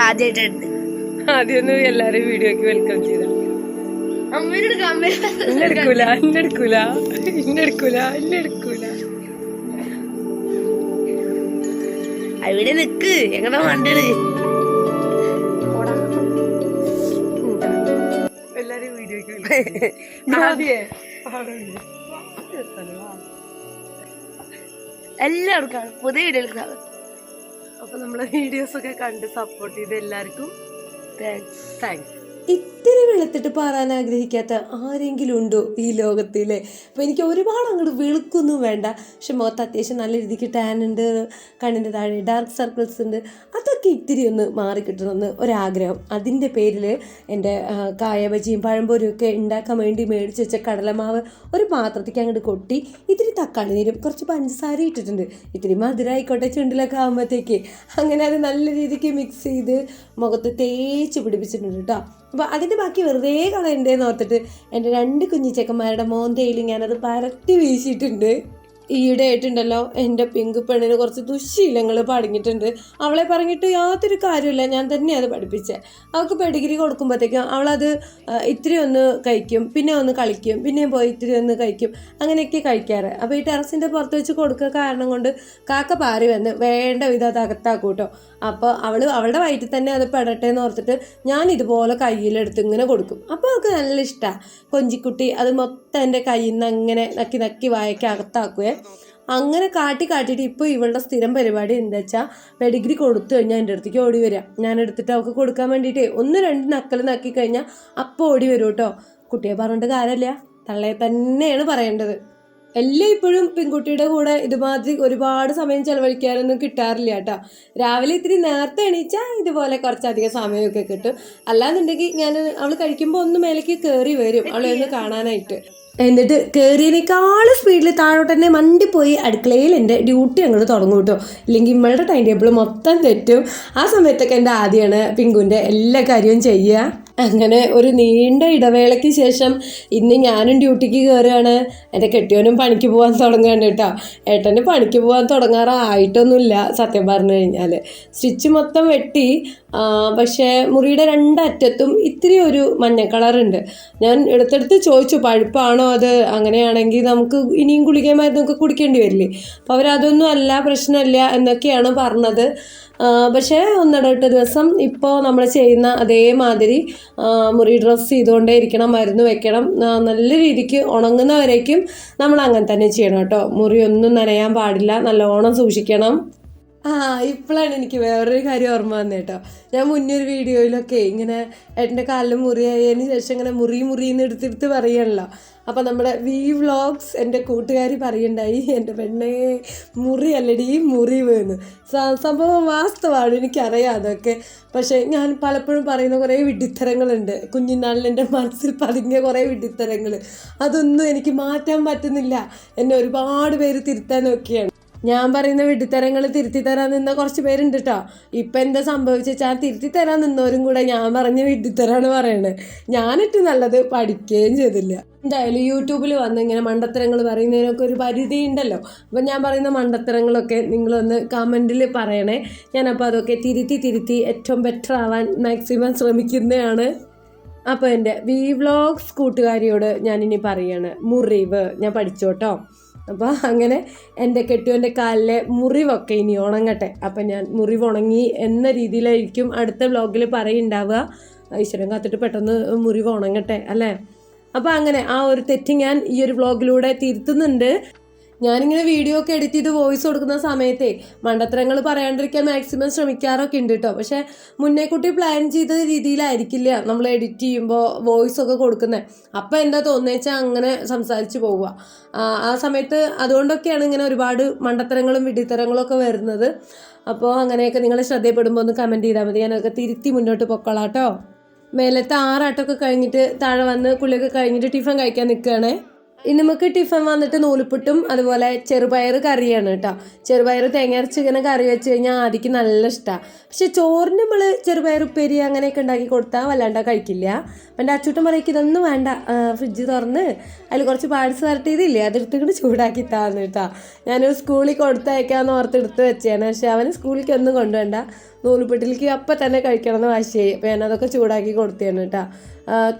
ആദ്യമായിട്ടുണ്ട് എല്ലാരും വീഡിയോക്ക് വെൽക്കം ചെയ്ത. അമ്മയുടെ അമ്മ ഇന്നെടുക്കൂല ഇന്നെടുക്കൂല ഇന്നെടുക്കൂല ഇന്നെടുക്കൂല അവിടെ നിക്ക് എങ്ങനെ വണ്ടത് എല്ലാരും വീഡിയോക്ക് എല്ലാവർക്കും പുതിയ വീഡിയോയിൽ കാണാം അപ്പൊ നമ്മളെ വീഡിയോസ് ഒക്കെ കണ്ട് സപ്പോർട്ട് ചെയ്ത് എല്ലാവർക്കും. താങ്ക്സ് താങ്ക്സ് ഇത്തിരി വെളുത്തിട്ട് പാറാൻ ആഗ്രഹിക്കാത്ത ആരെങ്കിലും ഉണ്ടോ ഈ ലോകത്തിലെ? അപ്പോൾ എനിക്ക് ഒരുപാട് അങ്ങോട്ട് വെളുക്കൊന്നും വേണ്ട. പക്ഷെ മുഖത്ത് അത്യാവശ്യം നല്ല രീതിക്ക് ടാൻ ഉണ്ട് കണ്ണിന്റെ താഴെ ഡാർക്ക് സർക്കിൾസ് ഉണ്ട്. അതൊക്കെ ഇത്തിരി ഒന്ന് മാറിക്കിട്ടണമെന്ന് ഒരാഗ്രഹം. അതിന്റെ പേരിൽ എന്റെ കായബജിയും കായ ബജിയും പഴംപൊരിയും ഒക്കെ ഉണ്ടാക്കാൻ വേണ്ടി മേടിച്ച് വെച്ച കടലമാവ് ഒരു പാത്രത്തേക്ക് അങ്ങോട്ട് കൊട്ടി ഇത്തിരി തക്കാളി നീരും കുറച്ച് പഞ്ചസാര ഇട്ടിട്ടുണ്ട്. ഇത്തിരി മധുരമായിക്കോട്ടെ ചുണ്ടിലൊക്കെ ആകുമ്പോഴത്തേക്ക് അങ്ങനെ അത് നല്ല രീതിക്ക് മിക്സ് ചെയ്ത് മുഖത്ത് തേച്ച് പിടിപ്പിച്ചിട്ടുണ്ട് കേട്ടോ അപ്പോൾ അതിന്റെ ബാക്കി വെറുതെ കളയണ്ടേന്ന് ഓർത്തിട്ട് എന്റെ രണ്ട് കുഞ്ഞിച്ചക്കന്മാരുടെ മോന്തയിൽ ഞാനത് പരത്തി വീശിയിട്ടുണ്ട്. ഈയിടെ ആയിട്ടുണ്ടല്ലോ എന്റെ പിങ്ക് പെണ്ണിന് കുറച്ച് ദുശ്ശീലങ്ങൾ പടങ്ങിയിട്ടുണ്ട് അവളെ പറഞ്ഞിട്ട് യാതൊരു കാര്യമില്ല ഞാൻ തന്നെ അത് പഠിപ്പിച്ചത് അവൾക്ക് പെഡിഗ്രി കൊടുക്കുമ്പോഴത്തേക്കും അവളത് ഇത്തിരി ഒന്ന് കഴിക്കും പിന്നെ ഒന്ന് കളിക്കും പിന്നെയും പോയി ഇത്തിരി ഒന്ന് കഴിക്കും അങ്ങനെയൊക്കെ കഴിക്കാറ്. അപ്പോൾ ഈ ടെറസിന്റെ പുറത്ത് വെച്ച് കൊടുക്കുക കാരണം കൊണ്ട് കാക്ക പാറി വന്ന് വേണ്ട വിധം അത് അകത്താക്കും കേട്ടോ. അപ്പോൾ അവൾ അവളുടെ വയറ്റിൽ തന്നെ അത് പെടട്ടെ എന്ന് ഓർത്തിട്ട് ഞാൻ ഇതുപോലെ കയ്യിലെടുത്ത് ഇങ്ങനെ കൊടുക്കും. അപ്പോൾ അവൾക്ക് നല്ല ഇഷ്ടമാണ് കൊഞ്ചിക്കുട്ടി അത് മൊത്തം എന്റെ കയ്യിൽ നിന്ന് അങ്ങനെ നക്കി നക്കി വായക്ക് അകത്താക്കുകയെ അങ്ങനെ കാട്ടി കാട്ടിയിട്ട് ഇപ്പോൾ ഇവളുടെ സ്ഥിരം പരിപാടി എന്താ വെച്ചാൽ പെഡിഗ്രി കൊടുത്തു കഴിഞ്ഞാൽ എന്റെ അടുത്തേക്ക് ഓടി വരിക ഞാൻ എടുത്തിട്ട് അവൾക്ക് കൊടുക്കാൻ വേണ്ടിയിട്ട് ഒന്ന് രണ്ട് നക്കൽ നക്കി കഴിഞ്ഞാൽ അപ്പോൾ ഓടി വരും കേട്ടോ കുട്ടിയെ പറഞ്ഞിട്ട് കാര്യമില്ല. തള്ളയെ തന്നെയാണ് പറയേണ്ടത്. എല്ലാം ഇപ്പോഴും പെൺകുട്ടിയുടെ കൂടെ ഇതുമാതിരി ഒരുപാട് സമയം ചെലവഴിക്കാനൊന്നും കിട്ടാറില്ല കേട്ടോ. രാവിലെ ഇത്തിരി നേരത്തെ എണീച്ചാൽ ഇതുപോലെ കുറച്ചധികം സമയമൊക്കെ കിട്ടും. അല്ലാന്നുണ്ടെങ്കിൽ ഞാൻ അവൾ കഴിക്കുമ്പോൾ ഒന്ന് മേലേക്ക് കയറി വരും. അവളെ ഒന്ന് കാണാനായിട്ട്. എന്നിട്ട് കയറിയതിനേക്കാൾ സ്പീഡിൽ താഴോട്ട് തന്നെ പോയി അടുക്കളയിൽ എന്റെ ഡ്യൂട്ടി അങ്ങോട്ട് തുടങ്ങും കേട്ടോ. ഇല്ലെങ്കിൽ ഇമ്മളുടെ ടൈം ടേബിൾ മൊത്തം തെറ്റും. ആ സമയത്തൊക്കെ എന്റെ ആദ്യമാണ് പിങ്കുവിന്റെ എല്ലാ കാര്യവും ചെയ്യുക അങ്ങനെ ഒരു നീണ്ട ഇടവേളയ്ക്ക് ശേഷം ഇന്ന് ഞാനും ഡ്യൂട്ടിക്ക് കയറുകയാണ് എന്റെ കെട്ടിയവനും പണിക്ക് പോകാൻ തുടങ്ങുകയാണ് കേട്ടോ. ഏട്ടന് പണിക്ക് പോകാൻ തുടങ്ങാറായിട്ടൊന്നുമില്ല സത്യം പറഞ്ഞു കഴിഞ്ഞാൽ സ്റ്റിച്ച് മൊത്തം വെട്ടി പക്ഷേ മുറിയുടെ രണ്ടറ്റത്തും ഇത്തിരി ഒരു മഞ്ഞ കളറുണ്ട്. ഞാൻ എടുത്തെടുത്ത് ചോദിച്ചു പഴുപ്പാണോ അത്? അങ്ങനെയാണെങ്കിൽ നമുക്ക് ഇനിയും ഗുളികമായിരുന്നൊക്കെ കുടിക്കേണ്ടി വരില്ലേ? അപ്പോൾ അവരതൊന്നും അല്ല പ്രശ്നമില്ല എന്നൊക്കെയാണ് പറഞ്ഞത്. പക്ഷേ ഒന്നിടവിട്ട ദിവസം ഇപ്പോൾ നമ്മൾ ചെയ്യുന്ന അതേമാതിരി മുറി ഡ്രസ്സ് ചെയ്തുകൊണ്ടേ ഇരിക്കണം മരുന്ന് വെക്കണം നല്ല രീതിക്ക് ഉണങ്ങുന്നവരേക്കും നമ്മൾ അങ്ങനെ തന്നെ ചെയ്യണം കേട്ടോ. മുറി ഒന്നും നനയാൻ പാടില്ല നല്ലോണം സൂക്ഷിക്കണം. ആ ഇപ്പോഴാണ് എനിക്ക് വേറൊരു കാര്യം ഓർമ്മ വന്നത് കേട്ടോ ഞാൻ മുന്നേ ഒരു വീഡിയോയിലൊക്കെ ഇങ്ങനെ എന്റെ കാലിൽ മുറിയായതിന് ശേഷം ഇങ്ങനെ മുറി മുറിന്ന് എടുത്തെടുത്ത് പറയണല്ലോ. അപ്പം നമ്മുടെ വി വ്ളോഗ്സ് എന്റെ കൂട്ടുകാരി പറയുണ്ടായി എന്റെ പെണ്ണെ മുറി അല്ലടി മുറി വേണു. സംഭവം വാസ്തവമാണ് എനിക്കറിയാം അതൊക്കെ. പക്ഷേ ഞാൻ പലപ്പോഴും പറയുന്ന കുറേ വിഡിത്തരങ്ങളുണ്ട് കുഞ്ഞിനാളിൽ എന്റെ മനസ്സിൽ പതിങ്ങിയ കുറേ വിഡിത്തരങ്ങൾ അതൊന്നും എനിക്ക് മാറ്റാൻ പറ്റുന്നില്ല. എന്നെ ഒരുപാട് പേര് തിരുത്താൻ നോക്കിയാണ്. ഞാൻ പറയുന്ന വിഡ്ഢിത്തരങ്ങൾ തിരുത്തി തരാൻ നിന്ന കുറച്ച് പേരുണ്ട് കേട്ടോ ഇപ്പം എന്താ സംഭവിച്ചാൽ തിരുത്തി തരാൻ നിന്നവരും കൂടെ ഞാൻ പറഞ്ഞ വിഡ്ഢിത്തരാണ് പറയണത് ഞാനിട്ട് നല്ലത് പഠിക്കുകയും ചെയ്തില്ല. എന്തായാലും യൂട്യൂബിൽ വന്ന് ഇങ്ങനെ മണ്ടത്തരങ്ങൾ പറയുന്നതിനൊക്കെ ഒരു പരിധി ഉണ്ടല്ലോ അപ്പം ഞാൻ പറയുന്ന മണ്ടത്തരങ്ങളൊക്കെ നിങ്ങളൊന്ന് കമന്റിൽ പറയണേ. ഞാനപ്പോൾ അതൊക്കെ തിരുത്തി തിരുത്തി ഏറ്റവും ബെറ്റർ ആവാൻ മാക്സിമം ശ്രമിക്കുന്നതാണ് അപ്പോൾ എന്റെ വി വ്ളോഗ്സ് കൂട്ടുകാരിയോട് ഞാനിനി പറയാണ്. മുറിവ്. ഞാൻ പഠിച്ചോട്ടോ. അപ്പോൾ അങ്ങനെ എന്റെ കെട്ടുവന്റെ കാലിലെ മുറിവൊക്കെ ഇനി ഉണങ്ങട്ടെ. അപ്പം ഞാൻ മുറിവ് ഉണങ്ങി എന്ന രീതിയിലായിരിക്കും അടുത്ത വ്ളോഗിൽ പറയുണ്ടാവുക. ഈശ്വരൻ കാത്തിട്ട് പെട്ടെന്ന് മുറിവ് ഉണങ്ങട്ടെ അല്ലേ? അപ്പോൾ അങ്ങനെ ആ ഒരു തെറ്റ് ഞാൻ ഈ ഒരു വ്ളോഗിലൂടെ തിരുത്തുന്നുണ്ട്. ഞാനിങ്ങനെ വീഡിയോ ഒക്കെ എഡിറ്റ് ചെയ്ത് വോയിസ് കൊടുക്കുന്ന സമയത്തെ മണ്ടത്തരങ്ങൾ പറയാണ്ടിരിക്കാൻ മാക്സിമം ശ്രമിക്കാറൊക്കെ ഉണ്ട് കേട്ടോ പക്ഷേ മുന്നേ കൂട്ടി പ്ലാൻ ചെയ്ത രീതിയിലായിരിക്കില്ല നമ്മൾ എഡിറ്റ് ചെയ്യുമ്പോൾ വോയിസ് ഒക്കെ കൊടുക്കുന്നത് അപ്പം എന്താ തോന്നുന്നേച്ചാൽ അങ്ങനെ സംസാരിച്ച് പോവുക. ആ സമയത്ത് അതുകൊണ്ടൊക്കെയാണ് ഇങ്ങനെ ഒരുപാട് മണ്ടത്തരങ്ങളും വിഡിത്തരങ്ങളും ഒക്കെ വരുന്നത്. അപ്പോൾ അങ്ങനെയൊക്കെ നിങ്ങൾ ശ്രദ്ധയപ്പെടുമ്പോൾ ഒന്ന് കമന്റ് ചെയ്താൽ മതി. ഞാനൊക്കെ തിരുത്തി മുന്നോട്ട് പൊക്കോളാം കേട്ടോ മേലത്തെ ആറാട്ടമൊക്കെ കഴിഞ്ഞിട്ട് താഴെ വന്ന് കുളിയൊക്കെ കഴിഞ്ഞിട്ട് ടിഫൻ കഴിക്കാൻ നിൽക്കുകയാണേ ഇനി നമുക്ക് ടിഫൻ വന്നിട്ട് നൂലിപ്പുട്ടും അതുപോലെ ചെറുപയർ കറിയാണ് കേട്ടോ. ചെറുപയർ തേങ്ങ അരച്ച് ഇങ്ങനെ കറി വെച്ച് കഴിഞ്ഞാൽ ആദിക്ക് നല്ല ഇഷ്ടമാണ് പക്ഷെ ചോറിന് നമ്മൾ ചെറുപയർ ഉപ്പേരി അങ്ങനെയൊക്കെ ഉണ്ടാക്കി കൊടുത്താൽ വല്ലാണ്ട് കഴിക്കില്ല. എന്റെ അച്ചൂട്ടൻ പറയും ഇതൊന്നും വേണ്ട. ഫ്രിഡ്ജ് തുറന്ന് അതിൽ കുറച്ച് പാഴ്സ് വരട്ടിയതില്ലേ അതെടുത്തിട്ട് ചൂടാക്കി താന്ന് കേട്ടോ. ഞാനൊരു സ്കൂളിൽ കൊടുത്തയക്കാന്ന് ഓർത്ത് എടുത്ത് വെച്ചാണ് പക്ഷെ അവന് സ്കൂളിലേക്ക് ഒന്നും കൊണ്ടുവേണ്ട നൂലുപെട്ടിലേക്ക് അപ്പം തന്നെ കഴിക്കണം എന്ന് വാശിയായി അപ്പോൾ ഞാനതൊക്കെ ചൂടാക്കി കൊടുത്തേണ് കേട്ടോ.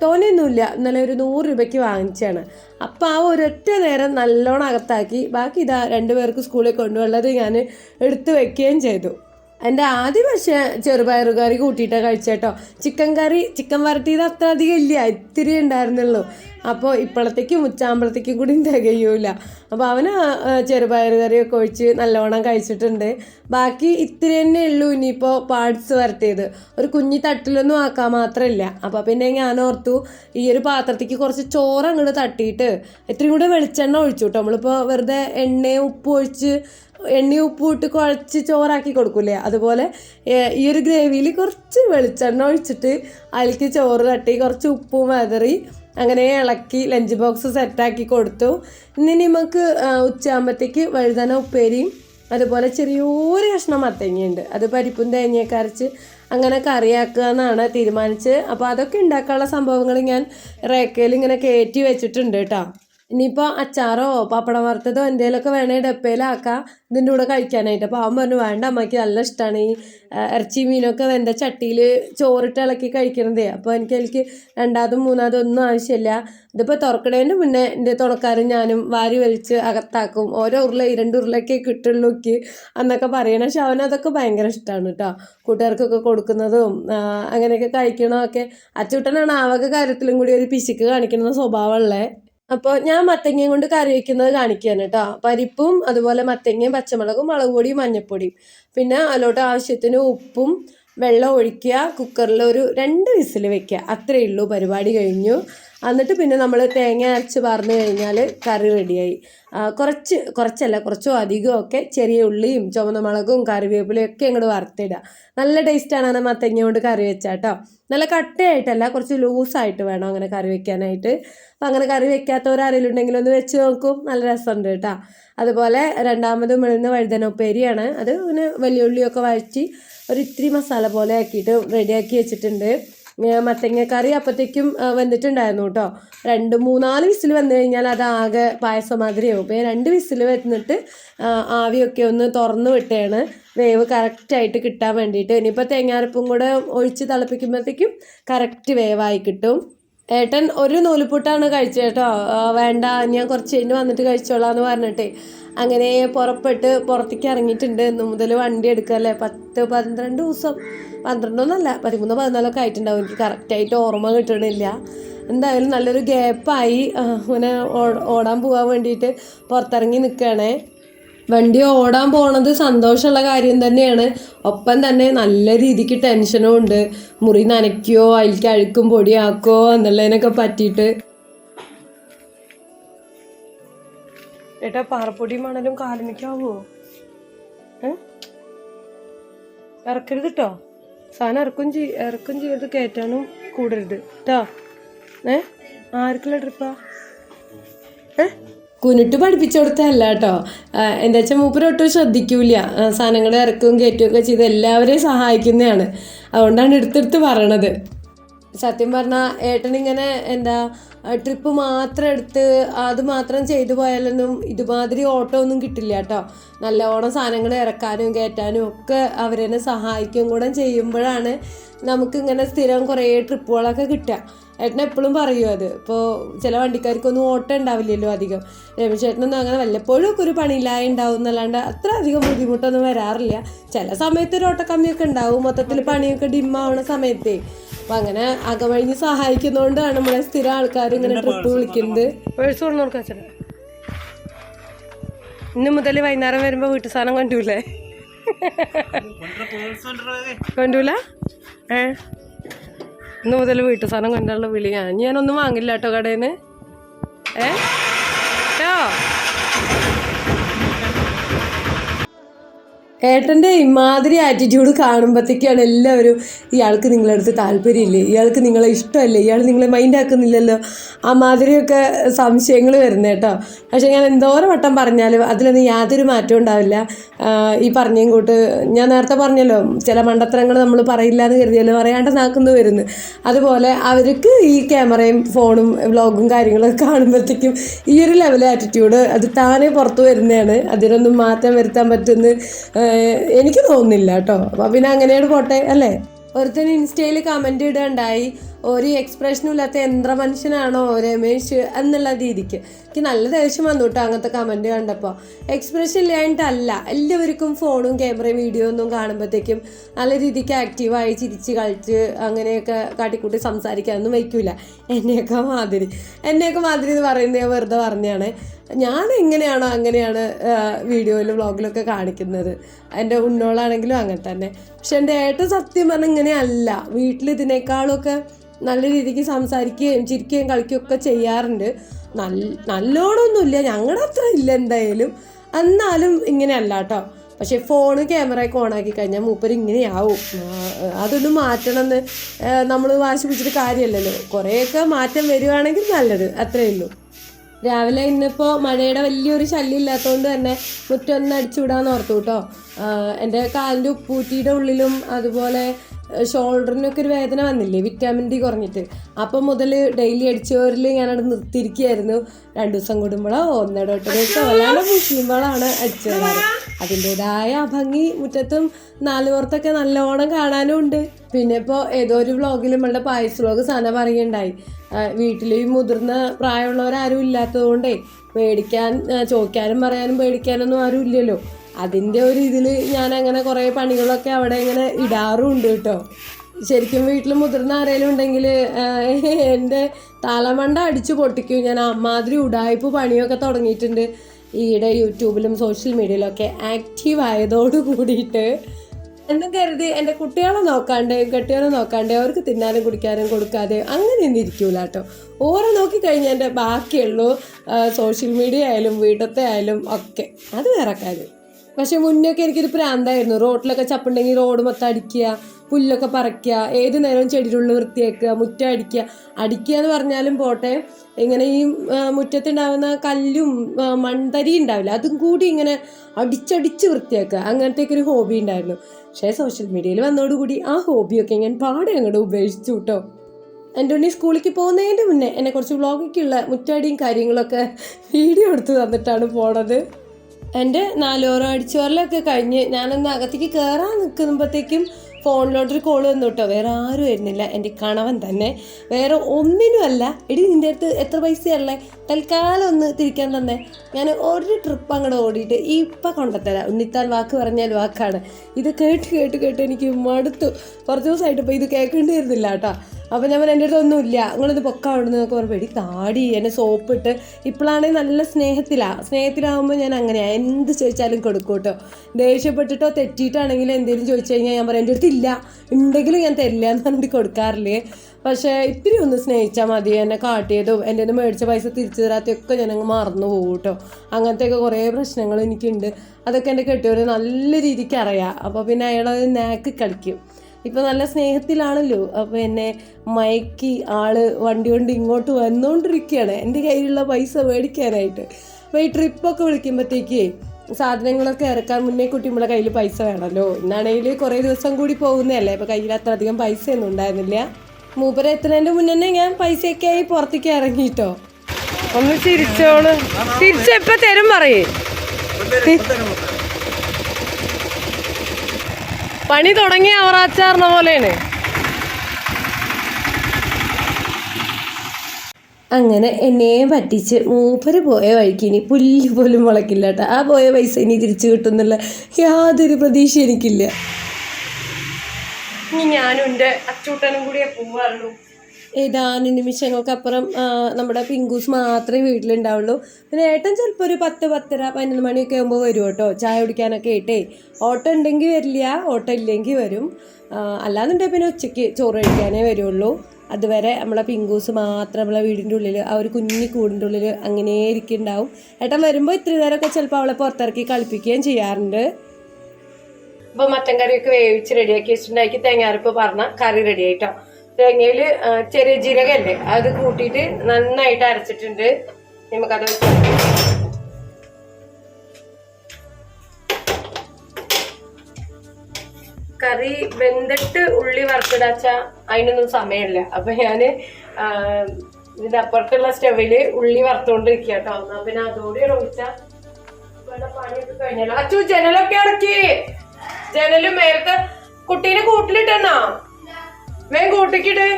തോനെയൊന്നുമില്ല. ഇന്നലെ ഒരു നൂറ് രൂപയ്ക്ക് വാങ്ങിച്ചാണ് അപ്പോൾ ആ ഒരൊറ്റ നേരം നല്ലോണം അകത്താക്കി. ബാക്കി ഇതാ രണ്ടുപേർക്ക് സ്കൂളിൽ കൊണ്ടുപോകുന്നത് ഞാൻ എടുത്തു വെക്കുകയും ചെയ്തു. എന്റെ ആദ്യം പക്ഷേ ചെറുപയർ കറി കൂട്ടിയിട്ടാണ് കഴിച്ചേട്ടോ. ചിക്കൻ കറി ചിക്കൻ വരട്ടിയത് അത്ര അധികം ഇല്ല ഇത്തിരി ഉണ്ടായിരുന്നുള്ളൂ. അപ്പോൾ ഇപ്പോഴത്തേക്കും ഉച്ചാമ്പളത്തേക്കും കൂടി തികയൂല. അപ്പോൾ അവന് ചെറുപയർ കറിയൊക്കെ ഒഴിച്ച് നല്ലോണം കഴിച്ചിട്ടുണ്ട്. ബാക്കി ഇത്തിരി തന്നെ ഉള്ളൂ ഇനിയിപ്പോൾ പാർട്സ് വരട്ടിയത്. ഒരു കുഞ്ഞി തട്ടിലൊന്നും ആക്കാൻ മാത്രമില്ല അപ്പോൾ പിന്നെ ഞാൻ ഓർത്തു ഈ ഒരു പാത്രത്തേക്ക് കുറച്ച് ചോറ് അങ്ങോട്ട് തട്ടിയിട്ട് ഇത്രയും കൂടെ വെളിച്ചെണ്ണ ഒഴിച്ചു കേട്ടോ നമ്മളിപ്പോൾ വെറുതെ എണ്ണയും ഉപ്പ് ഒഴിച്ച് ഉപ്പും ഇട്ട് കുഴച്ച് ചോറാക്കി കൊടുക്കൂലേ? അതുപോലെ ഈ ഒരു ഗ്രേവിയിൽ കുറച്ച് വെളിച്ചെണ്ണ ഒഴിച്ചിട്ട് അതിലേക്ക് ചോറ് തട്ടി കുറച്ച് ഉപ്പും വെതറി അങ്ങനെ ഇളക്കി ലഞ്ച് ബോക്സ് സെറ്റാക്കി കൊടുത്തു. ഇനി നമുക്ക് ഉച്ചയാകുമ്പോഴത്തേക്ക് വഴുതന ഉപ്പേരിയും അതുപോലെ ചെറിയൊരു കഷ്ണം മത്തങ്ങയുണ്ട്. അത് പരിപ്പും തേങ്ങയൊക്കെ അരച്ച് അങ്ങനെ കറിയാക്കുക എന്നാണ് തീരുമാനിച്ച് അപ്പോൾ അതൊക്കെ ഉണ്ടാക്കാനുള്ള സംഭവങ്ങൾ ഞാൻ റേക്കയിൽ ഇങ്ങനെ കയറ്റി വെച്ചിട്ടുണ്ട് കേട്ടോ. ഇനിയിപ്പോൾ അച്ചാറോ പപ്പടം വറുത്തതോ എന്തെങ്കിലുമൊക്കെ വേണമെങ്കിൽ ഡപ്പയിലാക്കാം. ഇതിന്റെ കൂടെ കഴിക്കാനായിട്ട്. അപ്പോൾ അവൻ പറഞ്ഞു വേണ്ട അമ്മയ്ക്ക് നല്ല ഇഷ്ടമാണ് ഈ ഇറച്ചി മീനൊക്കെ വെന്ത ചട്ടിയിൽ ചോറിട്ട് ഇളക്കി കഴിക്കണതേ. അപ്പോൾ എനിക്ക് എനിക്ക് രണ്ടാമതും മൂന്നാമതും ഒന്നും ആവശ്യമില്ല. ഇതിപ്പോൾ തുറക്കണേന്റെ മുന്നേ എന്റെ തുണക്കാരും ഞാനും വാരി വലിച്ച് അകത്താക്കും. ഓരോ ഉരുള രണ്ട് ഉരുളയൊക്കെ കിട്ടുള്ളൂക്ക് എന്നൊക്കെ പറയണം. പക്ഷെ അവനതൊക്കെ ഭയങ്കര ഇഷ്ടമാണ് കേട്ടോ കൂട്ടുകാർക്കൊക്കെ കൊടുക്കുന്നതും അങ്ങനെയൊക്കെ കഴിക്കണമൊക്കെ അച്ചൂട്ടനാണ് ആവക വക കാര്യത്തിലും കൂടി ഒരു പിശുക്ക് കാണിക്കുന്ന സ്വഭാവമുള്ളത് അപ്പോൾ ഞാൻ മത്തങ്ങയും കൊണ്ട് കറി വയ്ക്കുന്നത് കാണിക്കുകയാണ് കേട്ടോ. പരിപ്പും അതുപോലെ മത്തങ്ങയും പച്ചമുളകും മുളക് പൊടിയും മഞ്ഞൾപ്പൊടിയും. പിന്നെ അതിലോട്ട് ആവശ്യത്തിന് ഉപ്പും വെള്ളം ഒഴിക്കുക കുക്കറിൽ ഒരു രണ്ട് വിസിൽ വെക്കുക. അത്രയേ ഉള്ളൂ പരിപാടി കഴിഞ്ഞു. എന്നിട്ട് പിന്നെ നമ്മൾ തേങ്ങ അരച്ച് പറഞ്ഞു കഴിഞ്ഞാൽ കറി റെഡിയായി. കുറച്ച് കുറച്ചല്ല കുറച്ചോ അധികമൊക്കെ ചെറിയ ഉള്ളിയും ചുവന്ന മുളകും കറിവേപ്പിലയും ഒക്കെ അങ്ങോട്ട് വറുത്തിടുക നല്ല ടേസ്റ്റാണ് അങ്ങനെ മത്തങ്ങ കൊണ്ട് കറി വെച്ചാൽ കേട്ടോ നല്ല കട്ടയായിട്ടല്ല കുറച്ച് ലൂസായിട്ട് വേണം അങ്ങനെ കറി വെക്കാനായിട്ട്. അപ്പം അങ്ങനെ കറി വെക്കാത്തവരാരെങ്കിലും ഉണ്ടെങ്കിൽ ഒന്ന് വെച്ച് നോക്കും. നല്ല രസമുണ്ട് കേട്ടോ അതുപോലെ രണ്ടാമത് മിഴുന്ന വഴുതന ഉപ്പേരിയാണ് അത് പിന്നെ വലിയ ഉള്ളിയൊക്കെ വഴറ്റി ഒരു ഇത്തിരി മസാല പോലെ ആക്കിയിട്ട് റെഡിയാക്കി വെച്ചിട്ടുണ്ട്. ഏ, മത്തങ്ങ കറി അപ്പോഴത്തേക്കും വന്നിട്ടുണ്ടായിരുന്നു കേട്ടോ രണ്ട് മൂന്നാൽ വിസിൽ വന്നു കഴിഞ്ഞാൽ അത് ആകെ പായസം മാതിരിയാവും അപ്പോൾ രണ്ട് വിസിൽ വന്നിട്ട് ആവിയൊക്കെ ഒന്ന് തുറന്നു വിട്ടാണ്. വേവ് കറക്റ്റായിട്ട് കിട്ടാൻ വേണ്ടിയിട്ട് ഇനിയിപ്പോൾ തേങ്ങാരപ്പും കൂടെ ഒഴിച്ച് തിളപ്പിക്കുമ്പോഴത്തേക്കും കറക്റ്റ് വേവായി കിട്ടും. ഏട്ടൻ ഒരു നൂലുപുട്ടാണ് കഴിച്ചത് കേട്ടോ വേണ്ട ഞാൻ കുറച്ച് കഴിഞ്ഞ് വന്നിട്ട് കഴിച്ചോളാം എന്ന് പറഞ്ഞിട്ടേ. അങ്ങനെ പുറപ്പെട്ട് പുറത്തേക്ക് ഇറങ്ങിയിട്ടുണ്ട്. ഇന്ന് മുതൽ വണ്ടി എടുക്കുക അല്ലേ? പത്ത് പന്ത്രണ്ട് ദിവസം. പന്ത്രണ്ടൊന്നല്ല പതിമൂന്ന് പതിനാലൊക്കെ ആയിട്ടുണ്ടാവും. എനിക്ക് കറക്റ്റായിട്ട് ഓർമ്മ കിട്ടണില്ല. എന്തായാലും നല്ലൊരു ഗ്യാപ്പായി ഇങ്ങനെ ഓ- ഓടാൻ പോകാൻ വേണ്ടിയിട്ട് പുറത്തിറങ്ങി നിൽക്കുകയാണേ. വണ്ടി ഓടാൻ പോണത് സന്തോഷമുള്ള കാര്യം തന്നെയാണ്. ഒപ്പം തന്നെ നല്ല രീതിക്ക് ടെൻഷനും ഉണ്ട്. മുറി നനയ്ക്കോ അതിലേക്ക് അഴുക്കും പൊടിയാക്കോ എന്നുള്ളതിനൊക്കെ പറ്റിയിട്ട്. ഏട്ടാ പാറപ്പൊടി മണലും കാലിനിക്കാവോ ഇറക്കരുത് കേട്ടോ സാധനം ഇറക്കും ചെയ് ഇറക്കും ചെയ്യരുത് കയറ്റാനും കൂടരുത്. കേട്ടോ ഏ? ആർക്കുള്ള ട്രിപ്പാ? ഏ? കുനിട്ട് പഠിപ്പിച്ചു കൊടുത്തതല്ല കേട്ടോ എന്താ വെച്ചാൽ മൂപ്പര് ഒട്ടും ശ്രദ്ധിക്കൂല. സാധനങ്ങൾ ഇറക്കുകയും കയറ്റുകയൊക്കെ ചെയ്ത് എല്ലാവരെയും സഹായിക്കുന്നതാണ്. അതുകൊണ്ടാണ് എടുത്തെടുത്ത് പറയണത്. സത്യം പറഞ്ഞാൽ ഏട്ടനിങ്ങനെ എന്താ ട്രിപ്പ് മാത്രം എടുത്ത് അത് മാത്രം ചെയ്തു പോയാലൊന്നും ഇതുമാതിരി ഓട്ടോ ഒന്നും കിട്ടില്ല കേട്ടോ നല്ലവണ്ണം സാധനങ്ങൾ ഇറക്കാനും കയറ്റാനും ഒക്കെ അവരെന്നെ സഹായിക്കുകയും കൂടെ ചെയ്യുമ്പോഴാണ് നമുക്കിങ്ങനെ സ്ഥിരം കുറേ ട്രിപ്പുകളൊക്കെ കിട്ടുക. ഏട്ടൻ എപ്പോഴും പറയും അത്. ഇപ്പോൾ ചില വണ്ടിക്കാർക്കൊന്നും ഓട്ടം ഉണ്ടാവില്ലല്ലോ അധികം. രമേശേട്ടനൊന്നും അങ്ങനെ വല്ലപ്പോഴും ഒക്കെ ഒരു പണിയില്ലായി ഉണ്ടാവും എന്നല്ലാണ്ട് അത്ര അധികം ബുദ്ധിമുട്ടൊന്നും വരാറില്ല. ചില സമയത്ത് ഒരു ഓട്ടക്കമ്മിയൊക്കെ ഉണ്ടാവും. മൊത്തത്തിൽ പണിയൊക്കെ ഡിമ്മാവണ സമയത്തേ. അപ്പം അങ്ങനെ അകമഴിഞ്ഞ് സഹായിക്കുന്നതുകൊണ്ടാണ് നമ്മളെ സ്ഥിരം ആൾക്കാർ ഇങ്ങനെ ട്രിപ്പ് വിളിക്കുന്നത്. പേഴ്സ് കൊണ്ടു കൊടുക്കാം അച്ഛനെ? ഇന്ന് മുതൽ വൈകുന്നേരം വരുമ്പോൾ വീട്ടു സാധനം കൊണ്ടൂലേ? കൊണ്ടൂല? ഏ? ഇന്ന് മുതൽ വീട്ടു സാധനം കൊണ്ടുള്ള വിളി. ഞാൻ ഞാനൊന്നും വാങ്ങില്ല കേട്ടോ കടയിൽ നിന്ന് ഏ കേട്ടോ ഏട്ടന്റെ ഇമാതിരി ആറ്റിറ്റ്യൂഡ് കാണുമ്പോഴത്തേക്കാണ് എല്ലാവരും ഇയാൾക്ക് നിങ്ങളെ അടുത്ത് താല്പര്യമില്ലേ? ഇയാൾക്ക് നിങ്ങളെ ഇഷ്ടമല്ലേ? ഇയാൾ നിങ്ങളെ മൈൻഡ് ആക്കുന്നില്ലല്ലോ? ആ മാതിരിയൊക്കെ സംശയങ്ങൾ വരുന്നത് കേട്ടോ. പക്ഷേ ഞാൻ എന്തോരം വട്ടം പറഞ്ഞാലും അതിലൊന്നും യാതൊരു മാറ്റവും ഉണ്ടാവില്ല. ഈ പറഞ്ഞേം കൂട്ട് ഞാൻ നേരത്തെ പറഞ്ഞല്ലോ ചില മണ്ടത്തരങ്ങൾ നമ്മൾ പറയില്ല എന്ന് കരുതിയല്ലോ പറയാണ്ട് നാക്കുന്നു വരുന്നു. അതുപോലെ അവർക്ക് ഈ ക്യാമറയും ഫോണും വ്ളോഗും കാര്യങ്ങളൊക്കെ കാണുമ്പോഴത്തേക്കും ഈ ഒരു ലെവൽ ആറ്റിറ്റ്യൂഡ് അത് താനേ പുറത്തു വരുന്നതാണ്. അതിനൊന്നും മാറ്റം വരുത്താൻ പറ്റുമെന്ന് ഏഹ് എനിക്ക് തോന്നുന്നില്ല കേട്ടോ. അപ്പൊ പിന്നെ അങ്ങനെയാണ് പോട്ടെ അല്ലേ? ഒരുത്തൻ ഇൻസ്റ്റയിൽ കമന്റ് ഇടുകയുണ്ടായി. ഒരു എക്സ്പ്രഷനും ഇല്ലാത്ത യന്ത്ര മനുഷ്യനാണോ രമേശ് എന്നുള്ള രീതിക്ക്. എനിക്ക് നല്ല ദേഷ്യം വന്നു കേട്ടോ അങ്ങനത്തെ കമന്റ് കണ്ടപ്പോൾ എക്സ്പ്രഷൻ ഇല്ലായിട്ടല്ല എല്ലാവർക്കും ഫോണും ക്യാമറയും വീഡിയോ ഒന്നും കാണുമ്പോഴത്തേക്കും നല്ല രീതിക്ക് ആക്റ്റീവായി ചിരിച്ച് കളിച്ച് അങ്ങനെയൊക്കെ കാട്ടിക്കൂട്ടി സംസാരിക്കാനൊന്നും വയ്ക്കൂല. എന്നെയൊക്കെ മാതിരി. എന്നെയൊക്കെ മാതിരി എന്ന് പറയുന്നത് ഞാൻ വെറുതെ പറഞ്ഞാണ്. ഞാൻ എങ്ങനെയാണോ അങ്ങനെയാണ് വീഡിയോയിലും വ്ളോഗിലൊക്കെ കാണിക്കുന്നത്. എന്റെ ഉണ്ണോളാണെങ്കിലും അങ്ങനെ തന്നെ. പക്ഷെ എന്റെ ഏട്ടൻ സത്യം പറഞ്ഞാൽ ഇങ്ങനെയല്ല. വീട്ടിൽ ഇതിനേക്കാളൊക്കെ നല്ല രീതിക്ക് സംസാരിക്കുകയും ചിരിക്കുകയും കളിക്കുകയും ഒക്കെ ചെയ്യാറുണ്ട്. നല്ല നല്ലോണമൊന്നുമില്ല ഞങ്ങളുടെ അത്ര ഇല്ല എന്തായാലും. എന്നാലും ഇങ്ങനെയല്ല കേട്ടോ പക്ഷെ ഫോണ് ക്യാമറയൊക്കെ ഓണാക്കി കഴിഞ്ഞാൽ മൂപ്പർ ഇങ്ങനെയാവും. അതൊന്നും മാറ്റണം മാറ്റണമെന്ന് നമ്മൾ വാശി പിടിച്ചിട്ട് കാര്യമല്ലല്ലോ കുറേയൊക്കെ മാറ്റം വരുവാണെങ്കിൽ നല്ലത്. അത്രയേ ഉള്ളൂ. രാവിലെ ഇന്നിപ്പോൾ മഴയുടെ വലിയൊരു ശല്യം ഇല്ലാത്തതുകൊണ്ട് തന്നെ മുറ്റൊന്ന് അടിച്ചുവിടാന്ന് ഓർത്തു കേട്ടോ എന്റെ കാലിന്റെ ഉപ്പൂറ്റിയുടെ ഉള്ളിലും അതുപോലെ ഷോൾഡറിനൊക്കെ ഒരു വേദന വന്നില്ലേ? വിറ്റാമിൻ ഡി കുറഞ്ഞിട്ട്. അപ്പം മുതൽ ഡെയിലി അടിച്ചവരിൽ ഞാനവിടെ നിർത്തിയിരിക്കുകയായിരുന്നു. രണ്ടു ദിവസം കൂടുമ്പോഴോ ഒന്നിടോട്ടൊക്കെ വല്ലാണ്ട് പൂശുമ്പോഴാണ് അടിച്ചു വരാറ് അതിന്റെതായ ഭംഗി മുറ്റത്തും നാല് പുറത്തൊക്കെ നല്ലോണം കാണാനും ഉണ്ട്. പിന്നെ ഇപ്പോൾ ഏതോ ഒരു വ്ളോഗിൽ നമ്മളുടെ പായസ് വ്ളോഗ് സാധനം പറയുകയുണ്ടായി. വീട്ടിൽ മുതിർന്ന പ്രായമുള്ളവരാരും ഇല്ലാത്തതുകൊണ്ടേ മേടിക്കാൻ ചോദിക്കാനും പറയാനും പേടിക്കാനൊന്നും ആരും ഇല്ലല്ലോ. അതിന്റെ ഒരു ഇതിൽ ഞാൻ അങ്ങനെ കുറേ പണികളൊക്കെ അവിടെ ഇങ്ങനെ ഇടാറുമുണ്ട് കേട്ടോ. ശരിക്കും വീട്ടിൽ മുതിർന്ന ആരെങ്കിലും ഉണ്ടെങ്കിൽ എന്റെ തലമണ്ട അടിച്ച് പൊട്ടിക്കും. ഞാൻ അമ്മാതിരി ഉടായ്പ പണിയൊക്കെ തുടങ്ങിയിട്ടുണ്ട്. ഈയിടെ യൂട്യൂബിലും സോഷ്യൽ മീഡിയയിലൊക്കെ ആക്റ്റീവ് ആയതോട് കൂടിയിട്ട്. എന്നും കരുതി എന്റെ കുട്ടികളെ നോക്കാണ്ട് കെട്ടികളെ നോക്കാണ്ട് അവർക്ക് തിന്നാനും കുടിക്കാനും കൊടുക്കാതെ അങ്ങനെ അങ്ങനെയൊന്നും ഇരിക്കൂല കേട്ടോ. ഓരോ നോക്കിക്കഴിഞ്ഞാൽ എന്റെ ബാക്കിയുള്ളൂ സോഷ്യൽ മീഡിയ ആയാലും വീട്ടത്തെ ആയാലും ഒക്കെ. അത് വേറെ കാര്യം. പക്ഷെ മുന്നൊക്കെ എനിക്കൊരു പ്രാന്തായിരുന്നു. റോട്ടിലൊക്കെ ചപ്പുണ്ടെങ്കിൽ റോഡ് മൊത്തം അടിക്കുക പുല്ലൊക്കെ പറിക്കുക ഏത് നേരവും ചെടിയിലുള്ള വൃത്തിയാക്കുക മുറ്റം അടിക്കുക. അടിക്കുക എന്ന് പറഞ്ഞാലും പോട്ടെ ഇങ്ങനെ ഈ മുറ്റത്തുണ്ടാവുന്ന കല്ലും മൺതരിയും മൺതരി ഉണ്ടാവില്ല. അതും കൂടി ഇങ്ങനെ അടിച്ചടിച്ച് വൃത്തിയാക്കുക. അങ്ങനത്തെയൊക്കെ ഒരു ഹോബി ഉണ്ടായിരുന്നു. പക്ഷേ സോഷ്യൽ മീഡിയയിൽ വന്നതോടുകൂടി ആ ഹോബിയൊക്കെ ഞാൻ പാടെ അങ്ങോട്ട് ഉപേക്ഷിച്ചു കേട്ടോ. എന്റെ ഉണ്ണി സ്കൂളിലേക്ക് പോകുന്നതിന്റെ മുന്നേ എന്നെ കുറച്ച് വ്ളോഗൊക്കെയുള്ള മുറ്റാടിയും കാര്യങ്ങളൊക്കെ വീഡിയോ എടുത്ത് തന്നിട്ടാണ് പോണത്. എന്റെ നാലോറോ അടിച്ചോറിലൊക്കെ കഴിഞ്ഞ് ഞാനൊന്ന് അകത്തേക്ക് കയറാൻ നിൽക്കുമ്പോഴത്തേക്കും ഫോണിലോട്ടൊരു കോൾ വന്നു കേട്ടോ. വേറെ ആരും വരുന്നില്ല എന്റെ കണവൻ തന്നെ. വേറെ ഒന്നിനുമല്ല. എടി നിന്റെ അടുത്ത് എത്ര പൈസയല്ലേ തൽക്കാലം ഒന്ന് തിരിക്കാൻ തന്നെ. ഞാൻ ഒരു ട്രിപ്പ് അങ്ങോട്ട് ഓടിയിട്ട് ഇപ്പം കൊണ്ടുത്തരാം. ഉണ്ണിത്താൻ വാക്ക് പറഞ്ഞാൽ വാക്കാണ്. ഇത് കേട്ട് കേട്ട് കേട്ട് എനിക്ക് മടുത്തു. കുറച്ച് ദിവസമായിട്ട് ഇപ്പോൾ ഇത് കേൾക്കേണ്ടി വരുന്നില്ല കേട്ടോ. അപ്പോൾ ഞാൻ എന്റെ അടുത്ത് ഒന്നുമില്ല. നിങ്ങളിത് പൊക്ക അവിടുന്ന് എന്നൊക്കെ പറഞ്ഞു. എടി താടി എന്നെ സോപ്പിട്ട്. ഇപ്പോഴാണെങ്കിൽ നല്ല സ്നേഹത്തിലാണ് സ്നേഹത്തിലാവുമ്പോൾ ഞാൻ അങ്ങനെയാണ് എന്ത് ചോദിച്ചാലും കൊടുക്കും കേട്ടോ. ദേഷ്യപ്പെട്ടിട്ടോ തെറ്റിയിട്ടാണെങ്കിലും എന്തെങ്കിലും ചോദിച്ചു കഴിഞ്ഞാൽ ഞാൻ പറയാം എന്റെ അടുത്ത് ഇല്ല. ഉണ്ടെങ്കിലും ഞാൻ തരില്ല എന്ന് പറഞ്ഞിട്ട് കൊടുക്കാറില്ലേ. പക്ഷേ ഇത്തിരി ഒന്ന് സ്നേഹിച്ചാൽ മതി. എന്നെ കാട്ടിയതും എന്റെ നിന്ന് മേടിച്ച പൈസ തിരിച്ചു തരാത്തൊക്കെ ഞാനങ്ങ് മറന്നു പോകും കേട്ടോ. അങ്ങനത്തെയൊക്കെ കുറേ പ്രശ്നങ്ങൾ എനിക്കുണ്ട്. അതൊക്കെ എന്റെ കെട്ടിയവർ നല്ല രീതിക്ക് അറിയാം. അപ്പോൾ പിന്നെ അയാളത് നാക്ക് കളിക്കും. ഇപ്പോൾ നല്ല സ്നേഹത്തിലാണല്ലോ. അപ്പോൾ എന്നെ മയക്കി ആൾ വണ്ടി കൊണ്ട് ഇങ്ങോട്ട് വന്നുകൊണ്ടിരിക്കുകയാണ് എന്റെ കയ്യിലുള്ള പൈസ മേടിക്കാനായിട്ട്. അപ്പോൾ ഈ ട്രിപ്പൊക്കെ വിളിക്കുമ്പോഴത്തേക്ക് സാധനങ്ങളൊക്കെ ഇറക്കാൻ മുന്നേ കുട്ടി നമ്മളെ കയ്യിൽ പൈസ വേണമല്ലോ ഇന്നാണെങ്കിൽ കുറേ ദിവസം കൂടി പോകുന്നതല്ലേ? അപ്പോൾ കയ്യിൽ അത്ര അധികം പൈസ ഒന്നും ഉണ്ടായിരുന്നില്ല. മൂപ്പര എത്തുന്നതിന്റെ മുന്നേ തന്നെ ഞാൻ പൈസയൊക്കെ ആയി പുറത്തേക്ക് ഇറങ്ങിയിട്ടോ ഒന്ന് ചിരിച്ചോൾ. തിരിച്ചെപ്പോൾ തരും പറയേ. പണി തുടങ്ങിയ അവറാച്ചാർന്ന പോലെയാണ്. അങ്ങനെ എന്നെയും പറ്റിച്ച് മൂപ്പര് പോയ വഴിക്ക് ഇനി പുല്ല് പോലും മുളക്കില്ല കേട്ടോ ആ പോയ പൈസ ഇനി തിരിച്ചു കിട്ടുന്നുള്ള യാതൊരു പ്രതീക്ഷ എനിക്കില്ല. ഇനി ഞാനും എന്റെ അച്ചൂട്ടനും കൂടിയേ പോവാറുള്ളൂ. ഏതാനും നിമിഷങ്ങൾക്കപ്പുറം നമ്മുടെ പിങ്കൂസ് മാത്രമേ വീട്ടിലുണ്ടാവുള്ളൂ. പിന്നെ ഏട്ടൻ ചിലപ്പോൾ ഒരു പത്ത് പത്തര പതിനൊന്ന് മണിയൊക്കെ ആകുമ്പോൾ വരും കേട്ടോ. ചായ കുടിക്കാനൊക്കെ ആയിട്ടേ. ഓട്ടോ ഉണ്ടെങ്കിൽ വരില്ല ഓട്ടോ ഇല്ലെങ്കിൽ വരും. അല്ലാന്നുണ്ടെങ്കിൽ പിന്നെ ഉച്ചയ്ക്ക് ചോറ് കഴിക്കാനേ വരുള്ളൂ. അതുവരെ നമ്മളെ പിങ്കൂസ് മാത്രം നമ്മളെ വീടിന്റെ ഉള്ളിൽ ആ ഒരു കുഞ്ഞി കൂടിന്റെ ഉള്ളിൽ അങ്ങനെ ഇരിക്കുന്നുണ്ടാവും. ഏട്ടൻ വരുമ്പോൾ ഇത്ര നേരമൊക്കെ ചിലപ്പോൾ അവളെ പുറത്തിറക്കി കളിപ്പിക്കുകയും ചെയ്യാറുണ്ട്. അപ്പോൾ മത്തൻ കറിയൊക്കെ വേവിച്ച് റെഡിയാക്കി വെച്ചിട്ടുണ്ടാക്കി തേങ്ങാരപ്പ് പറഞ്ഞ കറി റെഡി ആയിട്ടോ. തേങ്ങയിൽ ചെറിയ ജീരകല്ലേ അത് കൂട്ടിയിട്ട് നന്നായിട്ട് അരച്ചിട്ടുണ്ട്. നമുക്കത് കറി വെന്തിട്ട് ഉള്ളി വറുത്തിടാച്ച അതിനൊന്നും സമയമില്ല. അപ്പൊ ഞാൻ ഇതിന്റെ അപ്പുറത്തുള്ള സ്റ്റവിൽ ഉള്ളി വറുത്തോണ്ടിരിക്കുക കേട്ടോ എന്നാ പിന്നെ അതോടെ ഒഴിച്ച പണിയൊക്കെ കഴിഞ്ഞല്ലോ. അച്ചു ജനലൊക്കെ അടക്കി. ജനൽ മേലത്തെ കുട്ടീനെ കൂട്ടിലിട്ടെന്നാ. വേഗം കൂട്ടിക്കിട്ട്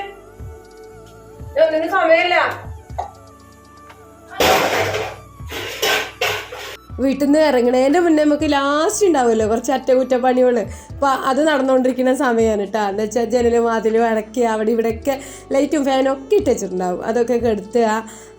ഒന്നിനും സമയമില്ല. വീട്ടിൽ നിന്ന് ഇറങ്ങണേന്റെ മുന്നേ നമുക്ക് ലാസ്റ്റ് ഉണ്ടാവുമല്ലോ കുറച്ച് അറ്റകുറ്റപ്പണികൾ അപ്പോൾ അത് നടന്നുകൊണ്ടിരിക്കുന്ന സമയമാണ് കേട്ടോ എന്താ വെച്ചാൽ ജനലും വാതിലും അടക്കി അവിടെ ഇവിടെയൊക്കെ ലൈറ്റും ഫാനും ഒക്കെ ഇട്ടിട്ടുണ്ടാവും അതൊക്കെ കെടുത്തുക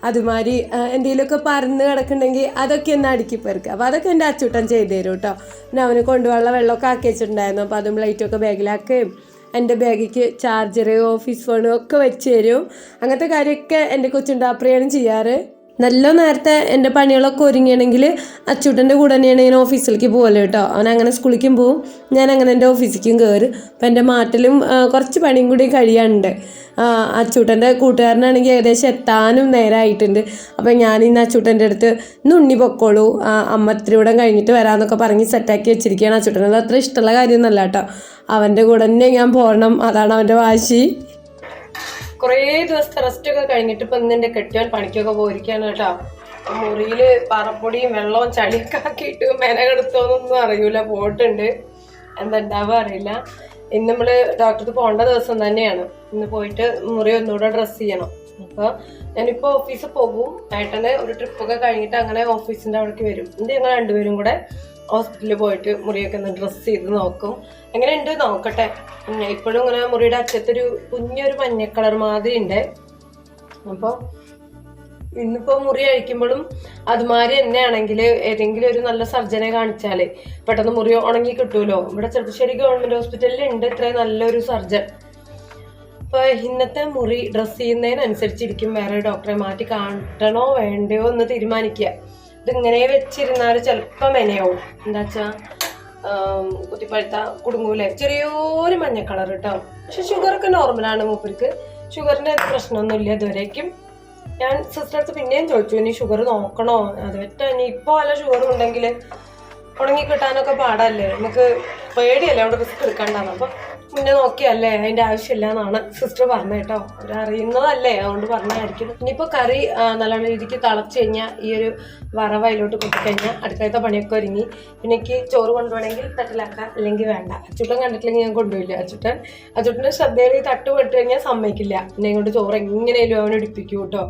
അതുമാതിരി എന്തെങ്കിലുമൊക്കെ പറന്ന് കിടക്കുന്നുണ്ടെങ്കിൽ അതൊക്കെ ഒന്ന് അടുക്കി പെറുക്കുക. അപ്പോൾ അതൊക്കെ എന്റെ അച്ചൂട്ടൻ ചെയ്തു തരും കേട്ടോ പിന്നെ അവന് കൊണ്ടുപോകാനുള്ള വെള്ളമൊക്കെ ആക്കി വെച്ചിട്ടുണ്ടായിരുന്നു. അപ്പോൾ അതും ലൈറ്റൊക്കെ ബാഗിലാക്കുകയും എന്റെ ബാഗിക്ക് ചാർജർ ഓഫീസ് ഫോൺ ഒക്കെ വെച്ച് തരും. അങ്ങനത്തെ കാര്യമൊക്കെ എന്റെ കൊച്ചുണ്ടാപ്രിയാണ് ചെയ്യാറ്. നല്ല നേരത്തെ എന്റെ പണികളൊക്കെ ഒരുങ്ങിയാണെങ്കിൽ അച്ചൂട്ടന്റെ കൂടെ തന്നെയാണ് ഞാൻ ഓഫീസിലേക്ക് പോകല്ലോ കേട്ടോ. അവൻ അങ്ങനെ സ്കൂളിലേക്കും പോവും. ഞാൻ അങ്ങനെ എന്റെ ഓഫീസിലേക്കും കയറും. അപ്പം എന്റെ മാറ്റലും കുറച്ച് പണിയും കൂടി കഴിയാനുണ്ട്. അച്ചൂട്ടന്റെ കൂട്ടുകാരനാണെങ്കിൽ ഏകദേശം എത്താനും നേരമായിട്ടുണ്ട് അപ്പം ഞാൻ ഇന്ന് അച്ചൂട്ടന്റെ അടുത്ത് ഇന്ന് ഉണ്ണി പൊക്കോളൂ അമ്മ ഇത്തിരി കഴിഞ്ഞിട്ട് വരാമെന്നൊക്കെ പറഞ്ഞ് സെറ്റാക്കി വെച്ചിരിക്കുകയാണ്. അച്ചൂട്ടൻ അത് അത്ര ഇഷ്ടമുള്ള കാര്യമൊന്നുമല്ല കേട്ടോ. അവന്റെ കൂടെ തന്നെ ഞാൻ പോകണം അതാണ് അവന്റെ വാശി. കുറേ ദിവസത്തെ റെസ്റ്റ് ഒക്കെ കഴിഞ്ഞിട്ട് ഇപ്പൊ ഇന്നെന്റെ കെട്ടിയാൽ പണിക്കൊക്കെ പോയിരിക്കാണ് കേട്ടോ. മുറിയിൽ പറപ്പൊടിയും വെള്ളവും ചളിയൊക്കെ ആക്കിയിട്ട് മെനകെടുത്തോന്നൊന്നും അറിയൂല പോയിട്ടുണ്ട്. എന്താ ഉണ്ടാവുക അറിയില്ല. ഇന്ന് നമ്മൾ ഡോക്ടർക്ക് പോകേണ്ട ദിവസം തന്നെയാണ്. ഇന്ന് പോയിട്ട് മുറി ഒന്നുകൂടെ ഡ്രസ്സ് ചെയ്യണം. അപ്പോൾ ഞാനിപ്പോൾ ഓഫീസിൽ പോകും. ഏട്ടന് ഒരു ട്രിപ്പൊക്കെ കഴിഞ്ഞിട്ട് അങ്ങനെ ഓഫീസിന്റെ അവിടേക്ക് വരും. ഇത് ഞങ്ങൾ രണ്ടുപേരും കൂടെ ഹോസ്പിറ്റലിൽ പോയിട്ട് മുറിയൊക്കെ ഒന്ന് ഡ്രസ്സ് ചെയ്ത് നോക്കും. അങ്ങനെ എങ്ങനെയുണ്ട് നോക്കട്ടെ. ഇപ്പോഴും ഇങ്ങനെ മുറിയുടെ അറ്റത്തൊരു കുഞ്ഞൊരു മഞ്ഞ കളർ മാതിരി ഉണ്ട് അപ്പോൾ ഇന്നിപ്പോ മുറി അഴിക്കുമ്പോഴും അതുമാതിരി തന്നെയാണെങ്കിൽ ഏതെങ്കിലും ഒരു നല്ല സർജനെ കാണിച്ചാലേ പെട്ടെന്ന് മുറി ഉണങ്ങി കിട്ടുമല്ലോ ഇവിടെ ചെറുപ്പശ്ശേരി ഗവൺമെന്റ് ഹോസ്പിറ്റലിൽ ഉണ്ട് ഇത്രയും നല്ലൊരു സർജൻ അപ്പോൾ ഇന്നത്തെ മുറി ഡ്രസ് ചെയ്യുന്നതിനനുസരിച്ചിരിക്കും. വേറെ ഡോക്ടറെ മാറ്റി കാണണോ വേണ്ടയോ എന്ന് തീരുമാനിക്കുക. ഇതിങ്ങനെ വെച്ചിരുന്നാൽ ചിലപ്പോൾ മെനയാവും. എന്താ വെച്ചാ ആം, കുത്തിപ്പഴുത്ത കുടുങ്ങൂലേ ചെറിയൊരു മഞ്ഞ കളർ കേട്ടോ പക്ഷെ ഷുഗറൊക്കെ നോർമലാണ് മൂപ്പർക്ക്. ഷുഗറിന്റെ പ്രശ്നമൊന്നുമില്ല ഇതുവരേക്കും. ഞാൻ സിസ്റ്റർ അടുത്ത് പിന്നെയും ചോദിച്ചു ഇനി ഷുഗർ നോക്കണോ? അത് പറ്റ ഇനി ഇപ്പോൾ വല്ല ഷുഗർ ഉണ്ടെങ്കിൽ ഉണങ്ങി കിട്ടാനൊക്കെ പാടല്ലേ? നമുക്ക് പേടിയല്ലേ? അവിടെ റിസ്ക് എടുക്കണ്ടാന്ന്. അപ്പം മുന്നേ നോക്കിയല്ലേ? അതിന്റെ ആവശ്യമില്ല എന്നാണ് സിസ്റ്റർ പറഞ്ഞത് കേട്ടോ. അവരറിയുന്നതല്ലേ? അതുകൊണ്ട് പറഞ്ഞായിരിക്കും ഇനിയിപ്പോൾ കറി നല്ല രീതിക്ക് തിളച്ച് കഴിഞ്ഞാൽ ഈ ഒരു വറവ് അതിലോട്ട് കൊട്ടിക്കഴിഞ്ഞാൽ അടുക്കളത്തെ പണിയൊക്കെ ഒരുങ്ങി. പിന്നെ എനിക്ക് ചോറ് കൊണ്ടുപോകണമെങ്കിൽ തട്ടിലാക്കാം അല്ലെങ്കിൽ വേണ്ട. അച്ചുട്ടൻ കണ്ടിട്ടില്ലെങ്കിൽ ഞാൻ കൊണ്ടുപോയില്ല അച്ചുട്ടൻ അച്ചുട്ടന്റെ ശ്രദ്ധയിൽ തട്ട് പെട്ട് കഴിഞ്ഞാൽ സമ്മതിക്കില്ല. പിന്നെ ഇങ്ങോട്ട് ചോറ് എങ്ങനെയാലും അവനെ ഇടിപ്പിക്കൂ കേട്ടോ.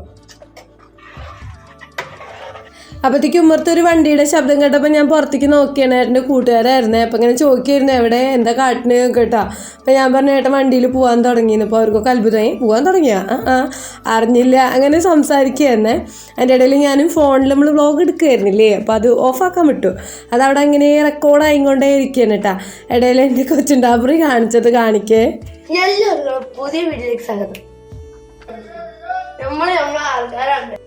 അപ്പോഴത്തേക്ക് ഉമ്മർത്ത് ഒരു വണ്ടിയുടെ ശബ്ദം കേട്ടപ്പോൾ ഞാൻ പുറത്തേക്ക് നോക്കിയാണ് ഏട്ടന്റെ കൂട്ടുകാരായിരുന്നേ. അപ്പം ഇങ്ങനെ ചോദിക്കായിരുന്നു എവിടെ? എന്താ കാട്ടിന്? കേട്ടോ. അപ്പം ഞാൻ പറഞ്ഞു ഏട്ടൻ വണ്ടിയിൽ പോകാൻ തുടങ്ങിയെന്ന് അപ്പോൾ അവർക്കൊക്കെ അത്ഭുതമായി പോകാൻ തുടങ്ങിയ? ആ അറിഞ്ഞില്ല. അങ്ങനെ സംസാരിക്കുകയായിരുന്നേ അതിന്റെ ഇടയിൽ ഞാനും ഫോണിൽ നമ്മൾ വ്ളോഗ് എടുക്കുമായിരുന്നില്ലേ അപ്പോൾ അത് ഓഫാക്കാൻ വിട്ടു. അതവിടെ അങ്ങനെ റെക്കോർഡായിക്കൊണ്ടേ ഇരിക്കുകയാണ് കേട്ടോ. ഇടയിൽ എന്റെ കൊച്ചുണ്ടാബറി കാണിച്ചത് കാണിക്കേ. എല്ലാവർക്കും പുതിയ വീട്ടിലേക്ക് സ്വാഗതം. നമ്മൾ നമ്മളെ ആൾക്കാരാണ്.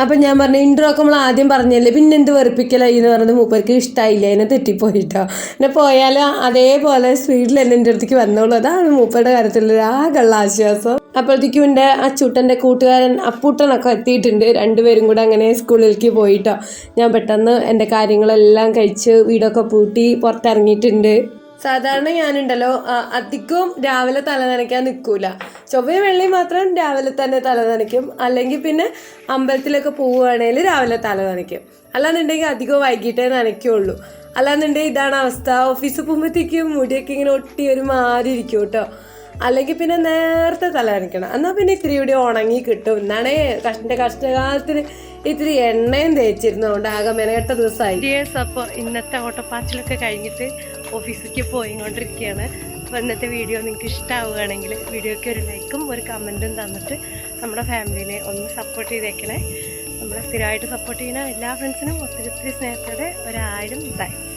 അപ്പം ഞാൻ പറഞ്ഞു ഇൻട്രോ ഒക്കെ നമ്മൾ ആദ്യം പറഞ്ഞല്ലേ പിന്നെ എന്ത് വെറുപ്പിക്കലായി? എന്ന് പറഞ്ഞത് മൂപ്പർക്ക് ഇഷ്ടമായില്ല അതിനെ തെറ്റിപ്പോയിട്ടോ. എന്നെ പോയാലോ അതേപോലെ സ്പീഡിൽ തന്നെ എന്റെ അടുത്തേക്ക് വന്നോളൂ. അതാണ് മൂപ്പരുടെ കാര്യത്തിലുള്ള ആകെയുള്ള ആശ്വാസം. അപ്പോഴത്തേക്കും എന്റെ അച്ചൂട്ടന്റെ കൂട്ടുകാരൻ അപ്പൂട്ടനൊക്കെ എത്തിയിട്ടുണ്ട്. രണ്ടുപേരും കൂടെ അങ്ങനെ സ്കൂളിലേക്ക് പോയിട്ടോ. ഞാൻ പെട്ടെന്ന് എന്റെ കാര്യങ്ങളെല്ലാം കഴിച്ച് വീടൊക്കെ പൂട്ടി പുറത്തിറങ്ങിയിട്ടുണ്ട്. സാധാരണ ഞാനുണ്ടല്ലോ അധികവും രാവിലെ തല നനയ്ക്കാൻ നിൽക്കൂല ചൊവ്വയും വെള്ളി മാത്രം രാവിലെ തന്നെ തല നനയ്ക്കും. അല്ലെങ്കിൽ പിന്നെ അമ്പലത്തിലൊക്കെ പോവുകയാണെങ്കിൽ രാവിലെ തല നനയ്ക്കും. അല്ലാന്നുണ്ടെങ്കിൽ അധികം വൈകിട്ടേ നനയ്ക്കുള്ളൂ. അല്ലാന്നുണ്ടെങ്കിൽ ഇതാണ് അവസ്ഥ. ഓഫീസിൽ പോകുമ്പോഴത്തേക്കും മുടിയൊക്കെ ഇങ്ങനെ ഒട്ടി ഒരു മാറി ഇരിക്കും കേട്ടോ. അല്ലെങ്കിൽ പിന്നെ നേരത്തെ തല നനയ്ക്കണം എന്നാൽ പിന്നെ ഇത്തിരി കൂടി ഉണങ്ങി കിട്ടും. എന്നാണ് കഷ്ട കഷ്ടകാലത്തിന് ഇത്തിരി എണ്ണയും തേച്ചിരുന്നതുകൊണ്ട് ആകെ മെനകെട്ട ദിവസമായി. അപ്പോൾ ഇന്നത്തെ ഓട്ടപ്പാച്ചിലൊക്കെ കഴിഞ്ഞിട്ട് ഓഫീസിലേക്ക് പോയിക്കൊണ്ടിരിക്കുകയാണ്. അപ്പോൾ ഇന്നത്തെ വീഡിയോ നിങ്ങൾക്ക് ഇഷ്ടമാവുകയാണെങ്കിൽ വീഡിയോക്ക് ഒരു ലൈക്കും ഒരു കമന്റും തന്നിട്ട് നമ്മുടെ ഫാമിലിനെ ഒന്ന് സപ്പോർട്ട് ചെയ്തേക്കണേ. നമ്മളെ സ്ഥിരമായിട്ട് സപ്പോർട്ട് ചെയ്യുന്ന എല്ലാ ഫ്രണ്ട്സിനും ഒത്തിരി ഒത്തിരി സ്നേഹത്തോടെ ഒരായിരം താങ്ക്സ്.